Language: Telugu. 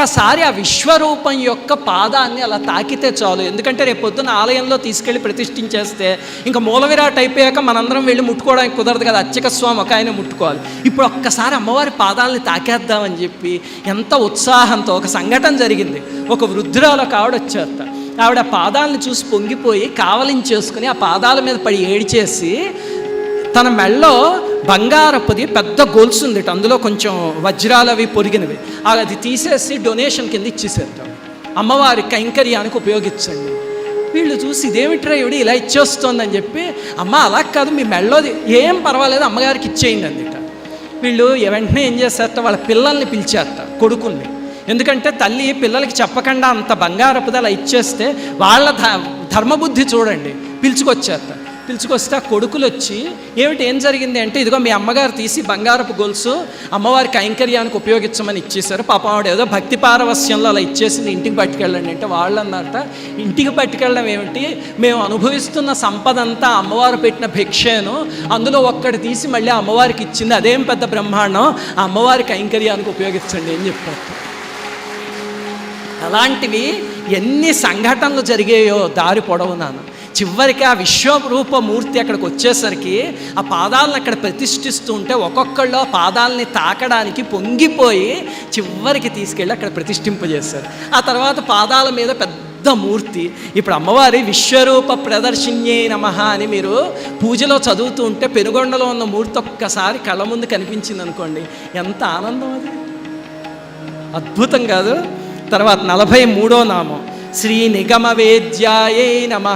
ఒక్కసారి ఆ విశ్వరూపం యొక్క పాదాన్ని అలా తాకితే చాలు. ఎందుకంటే రేపు పొద్దున ఆలయంలో తీసుకెళ్ళి ప్రతిష్ఠించేస్తే ఇంకా మూలవిరాట్ అయిపోయాక మనందరం వెళ్ళి ముట్టుకోవడానికి కుదరదు కదా. అర్చక స్వామి ఒక ఆయన ముట్టుకోవాలి. ఇప్పుడు ఒక్కసారి అమ్మవారి పాదాలని తాకేద్దామని చెప్పి ఎంత ఉత్సాహంతో ఒక సంఘటన జరిగింది. ఒక వృద్ధురాలు ఒక ఆవిడ వచ్చేస్తా. ఆవిడ ఆ పాదాలను చూసి పొంగిపోయి కావలించేసుకుని ఆ పాదాల మీద పడి ఏడిచేసి తన మెళ్ళలో బంగారపుది పెద్ద గొలుసు ఉంది అందులో కొంచెం వజ్రాలు అవి పొరిగినవి. అది తీసేసి డొనేషన్ కింద ఇచ్చేసేద్దాం అమ్మవారి కైంకర్యానికి ఉపయోగించండి. వీళ్ళు చూసి ఇదేమిట్రా ఇవిడ ఇలా ఇచ్చేస్తోందని చెప్పి అమ్మ అలా కాదు మీ మెళ్ళోది ఏం పర్వాలేదు అమ్మగారికి ఇచ్చేయండి అందుట. వీళ్ళు వెంటనే ఏం చేస్తారట వాళ్ళ పిల్లల్ని పిలిచేస్తా కొడుకుల్ని. ఎందుకంటే తల్లి పిల్లలకి చెప్పకుండా అంత బంగారపుది అలా ఇచ్చేస్తే వాళ్ళ ధ ధర్మబుద్ధి చూడండి పిలుచుకొచ్చేస్తా పిలుచుకొస్తే ఆ కొడుకులు వచ్చి ఏమిటి ఏం జరిగింది? అంటే ఇదిగో మీ అమ్మగారు తీసి బంగారపు గొలుసు అమ్మవారి కైంకర్యానికి ఉపయోగించమని ఇచ్చేశారు. పాపం ఆవిడ ఏదో భక్తి పారవస్యంలో అలా ఇచ్చేసింది ఇంటికి పట్టుకెళ్ళండి. అంటే వాళ్ళు అన్నారట ఇంటికి పట్టుకెళ్ళడం ఏమిటి? మేము అనుభవిస్తున్న సంపద అంతా అమ్మవారు పెట్టిన భిక్షను. అందులో ఒక్కటి తీసి మళ్ళీ అమ్మవారికి ఇచ్చింది. అదేం పెద్ద బ్రహ్మాండం? ఆ అమ్మవారి కైంకర్యానికి ఉపయోగించండి అని చెప్పారు. అలాంటివి ఎన్ని సంఘటనలు జరిగాయో దారి పొడవునాను చివరికి ఆ విశ్వరూప మూర్తి అక్కడికి వచ్చేసరికి ఆ పాదాలను అక్కడ ప్రతిష్ఠిస్తూ ఉంటే ఒక్కొక్కళ్ళు ఆ పాదాలని తాకడానికి పొంగిపోయి చివరికి తీసుకెళ్ళి అక్కడ ప్రతిష్ఠింపజేశారు. ఆ తర్వాత పాదాల మీద పెద్ద మూర్తి. ఇప్పుడు అమ్మవారి విశ్వరూప ప్రదర్శిన్యే నమ అని మీరు పూజలో చదువుతూ ఉంటే పెనుగొండలో ఉన్న మూర్తి ఒక్కసారి కళ్ళ ముందు కనిపించింది అనుకోండి. ఎంత ఆనందం అది. అద్భుతం కాదు. తర్వాత నలభై మూడో నామం. శ్రీ నిగమ నమ.